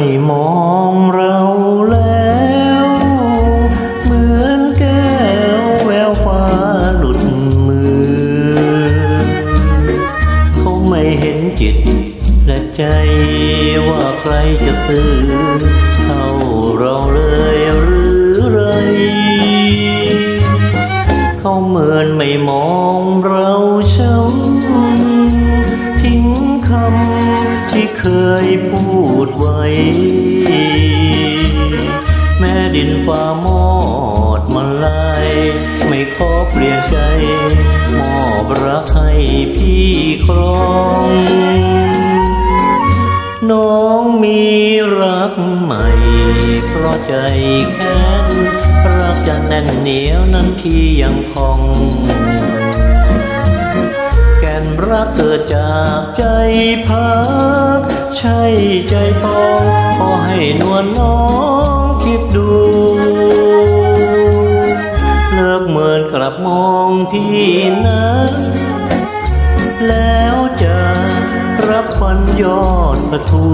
ไม่มองเราแล้ว เหมือนแก้วแววฟ้าหลุดมือ เขาไม่เห็นจิตและใจว่าใครจะซื้อเท่าเราเลยหรือไร เขาเหมือนไม่มองเราช้ำทิ้งคำที่เคยพูดไว้ แม่ดินฟ้ามอดมาลายไม่ขอเปลี่ยนใจ มอบรักให้พี่ครองน้องมีรักใหม่ เพราะใจแค้นรักจะแน่นเหนียวนั้นพี่ยังคง แก่นรักเกิดจากใจพัก ใช่ใจทองขอให้นวลน้องคิดดู เลิกเหมือนกลับมองพี่นะแล้วจะรับฟันยอดประทู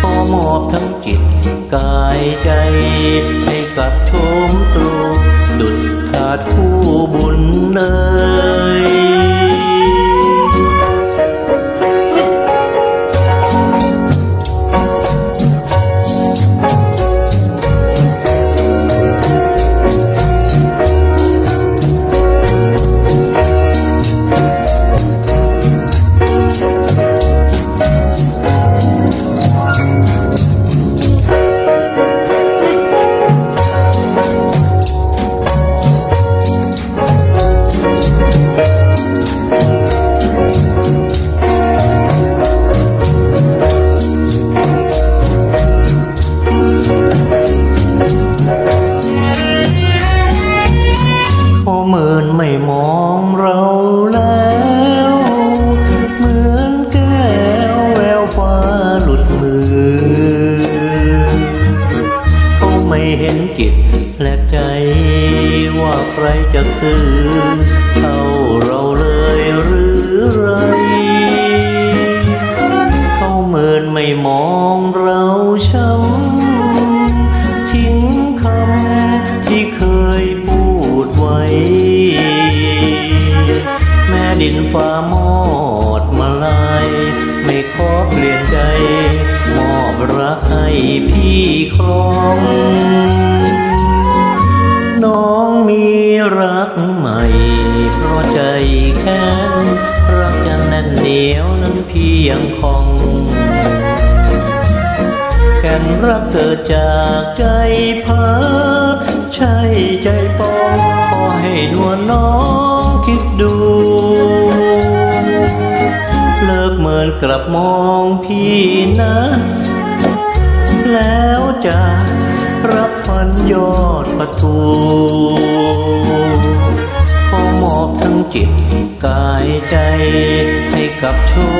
ขอมอบทั้งจิตกายใจให้กับชมตรู และใจว่าใครจะซื้อเท่าเราเลยหรือไร ยวนั้นพี่ยังคง แก่นรักเกิดจากใจพักใช่ใจปองขอให้นวลน้องคิดดู เลิกเมินกลับมองพี่นะ แล้วจะรับพันยอดประตูขอมอบทั้งจิตกายใจ กับชม